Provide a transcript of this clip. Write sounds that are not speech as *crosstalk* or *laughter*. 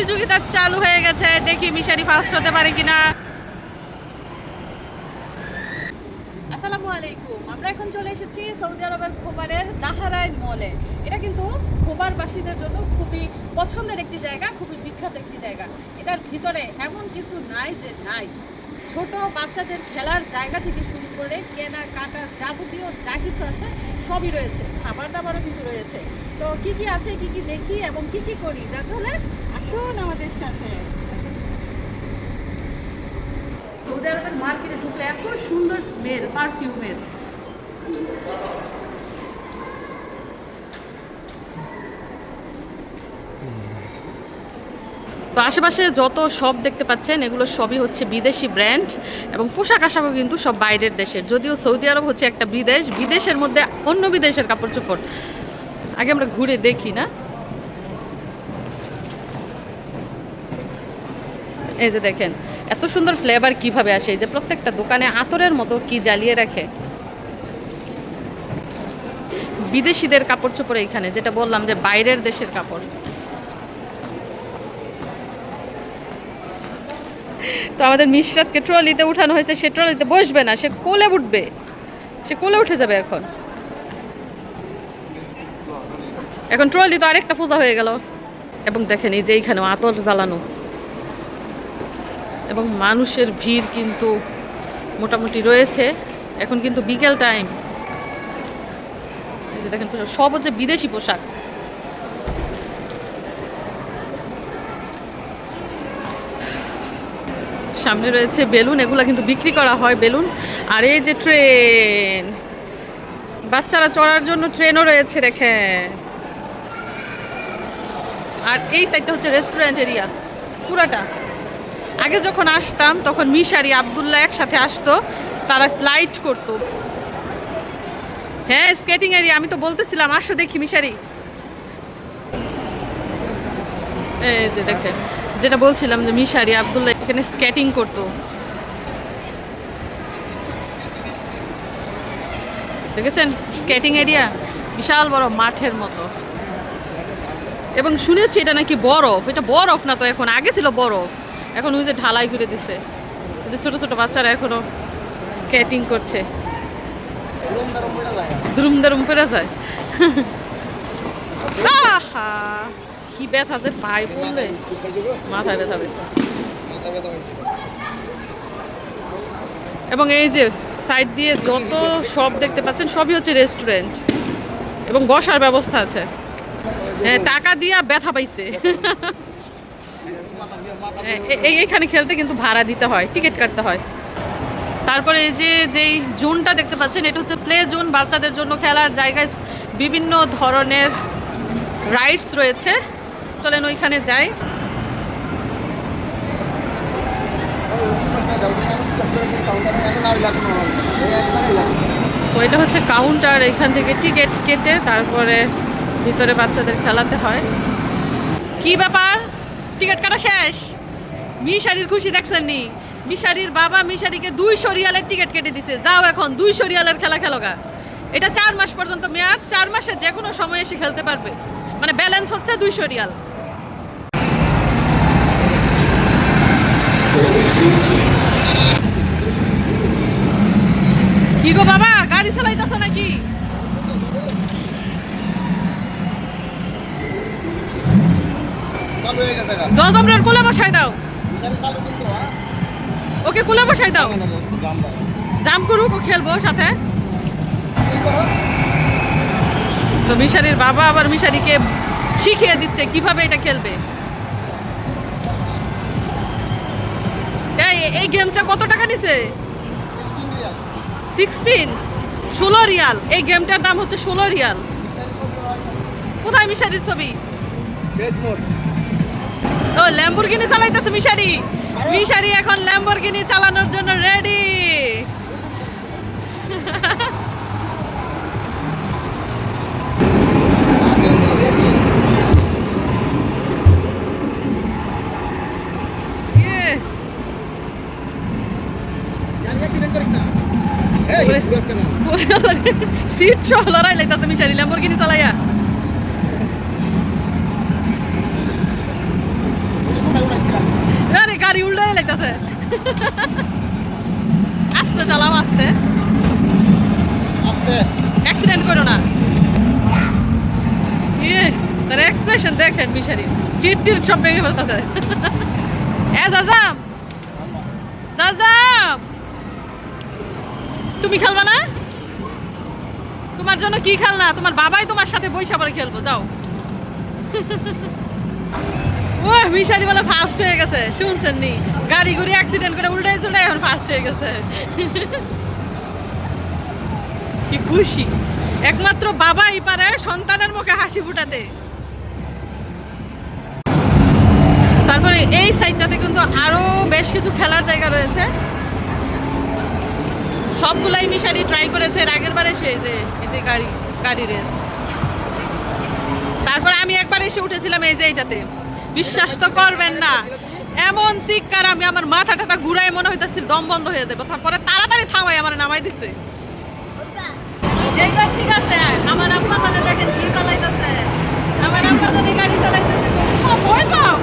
প্রতিযোগিতা চালু হয়ে গেছে। দেখি মিশারি ফার্স্ট হতে পারে কিনা। আসসালামু আলাইকুম। আমরা এখন চলে এসেছি সৌদি আরবের খোবারের দাহারাইন মলে। এটা কিন্তু খোবারবাসীদের জন্য খুবই পছন্দের একটি জায়গা, খুবই বিখ্যাত একটি জায়গা। এটার ভিতরে এমন কিছু নাই যে নাই। ছোট বাচ্চাদের খেলার জায়গা থেকে শুরু করে কেনা কাটা যাবতীয় যা কিছু আছে, সবই রয়েছে। খাবার দাবারও কিন্তু রয়েছে। তো কি কি আছে, কি কি দেখি এবং কি কি করি, যা চলে আমাদের সাথে। সৌদি আরবের মার্কেটে ঢুকলে এত সুন্দর স্মেল, পারফিউমের। আশেপাশে যত সব দেখতে পাচ্ছেন, এগুলো সবই হচ্ছে বিদেশি ব্র্যান্ড এবং পোশাক আশাকও কিন্তু সব বাইরের দেশের। যদিও সৌদি আরব হচ্ছে একটা বিদেশ, বিদেশের মধ্যে অন্য বিদেশের কাপড় চোপড়। আগে আমরা ঘুরে দেখি না। এই যে দেখেন, এত সুন্দর ফ্লেভার কীভাবে আসে? এই যে প্রত্যেকটা দোকানে আতরের মতো কি জ্বালিয়ে রাখে? বিদেশিদের কাপড় চোপড় এইখানে, যেটা বললাম যে বাইরের দেশের কাপড়। তো আমাদের মিশরাতকে ট্রলিতে উঠানো হয়েছে, সে ট্রলিতে বসবে না, সে কোলে উঠবে। সে কোলে উঠে যাবে এখন। এখন ট্রলি তো আরেকটা পূজা হয়ে গেল। এবং দেখেন এই যে এইখানেও আতর জ্বালানো। এবং মানুষের ভিড় কিন্তু মোটামুটি রয়েছে। এখন কিন্তু বিকেল টাইম। যে দেখেন সব হচ্ছে বিদেশি পোশাক। সামনে রয়েছে বেলুন, এগুলো কিন্তু বিক্রি করা হয় বেলুন। আর এই যে ট্রেন, বাচ্চারা চড়ার জন্য ট্রেনও রয়েছে, দেখেন। আর এই সাইডটা হচ্ছে রেস্টুরেন্ট এরিয়া পুরাটা। আগে যখন আসতাম, তখন মিশারি আবদুল্লাহ একসাথে আসতো, তারা স্লাইড করতো। হ্যাঁ স্কেটিং এরিয়া আমি তো বলতেছিলাম, আসো দেখি মিশারি এই যে দেখেন, যেটা বলছিলাম যে মিশারি আবদুল্লাহ এখানে স্কেটিং করতো। দেখেছেন? স্কেটিং এরিয়া বিশাল বড় মাঠের মতো। এবং শুনেছি এটা নাকি বরফ, এটা বরফ না তো, এখন আগে ছিল বরফ। এখন ওই যে ঢালাই করে দিছে। যে ছোট ছোট বাচ্চারা এখনও স্কেটিং করছে। দুরুম দারুম করে যায়। *laughs* কি ব্যথা যে পায়ে পড়লে মাথায় ব্যথা পেয়েছে এবং এই যে সাইড দিয়ে যত সব দেখতে পাচ্ছেন সবই হচ্ছে রেস্টুরেন্ট এবং বসার ব্যবস্থা আছে। হ্যাঁ, টাকা দিয়া ব্যথা পাইছে। *laughs* এইখানে খেলতে কিন্তু ভাড়া দিতে হয়, টিকিট কাটতে হয়। তারপরে এই যে, যেই জোনটা দেখতে পাচ্ছেন, এটা হচ্ছে প্লে জোন, বাচ্চাদের জন্য খেলার জায়গায় বিভিন্ন ধরনের রাইডস রয়েছে। চলেন ওইখানে যাই। তো এটা হচ্ছে কাউন্টার এখান থেকে টিকিট কেটে তারপরে ভিতরে বাচ্চাদের খেলাতে হয়। কি ব্যাপার? টিকিট কাটা শেষ। মিশারির খুশি দেখছেন নি মিশারির বাবা মিশারিকে দুইশো রিয়ালের টিকিট কেটে দিছে। যাও এখন, দুইশো রিয়ালের খেলা খেলোগা। এটা চার মাস পর্যন্ত মেয়াদ, চার মাসে যে কোনো সময় এসে খেলতে পারবে। মানে ব্যালেন্স হচ্ছে দুইশো রিয়াল। কি গো বাবা, গাড়ি চালাইতেছ নাকি? হয়ে গেছে কোলে বসাই দাও। হ্যাঁ? ওকে কোলে বসাই দাও। জাম করুক ও খেলব সাথে। তো মিশারির বাবা আবার মিশারিকে শিখিয়ে দিচ্ছে কীভাবে এটা খেলবে। এই এই গেমটা কত টাকা নিছে? সিক্সটিন ষোলো রিয়াল। এই গেমটার দাম হচ্ছে ষোলো রিয়াল। কোথায় মিশারির ছবি। ও ল্যাম্বরগিনি চালাইতেছে মিশারি। মিশারি এখন ল্যাম্বরগিনি চালানোর জন্য রেডি সিট সহ লড়াই লাইতাছে মিশারি ল্যাম্বরগিনি চালাইয়া। দেখেন মিশারি। সিট টিট সব ভেঙে ফেলতেছে। এ, জাজাম! জাজাম! তুমি খেলবা না? তোমার জন্য কি খেলনা? তোমার বাবাই তোমার সাথে বৈশা পরে খেলব, যাও। ও মিশারি বলে ফার্স্ট হয়ে গেছে। শুনছেন নি? গাড়ি ঘুরি অ্যাক্সিডেন্ট করে উল্টাই চলে এখন ফার্স্ট হয়ে গেছে। কি খুশি। একমাত্র বাবাই পারে সন্তানের মুখে হাসি ফুটাতে। তারপরে এই সাইডটাতে কিন্তু আরও বেশ কিছু খেলার জায়গা রয়েছে। সবগুলাই মিশারি ট্রাই করেছে আগের বারে সে যে, এই যে গাড়ি গাড়ি রেস তারপরে আমি একবার এসে উঠেছিলাম এই যে এইটাতে। বিশ্বাস তো করবেন না, এমন শিক্ষার আমি, আমার মাথা টাথা ঘুরাই মনে হইতেছিল, দম বন্ধ হয়ে যাবে। তারপরে তাড়াতাড়ি থামাই আমার নামাই দিছে। ঠিক আছে, আমার আপনার মানে দেখেন কি চালাইতেছে। আমার আপনার গাড়ি চালাইতেছে ভয় পাও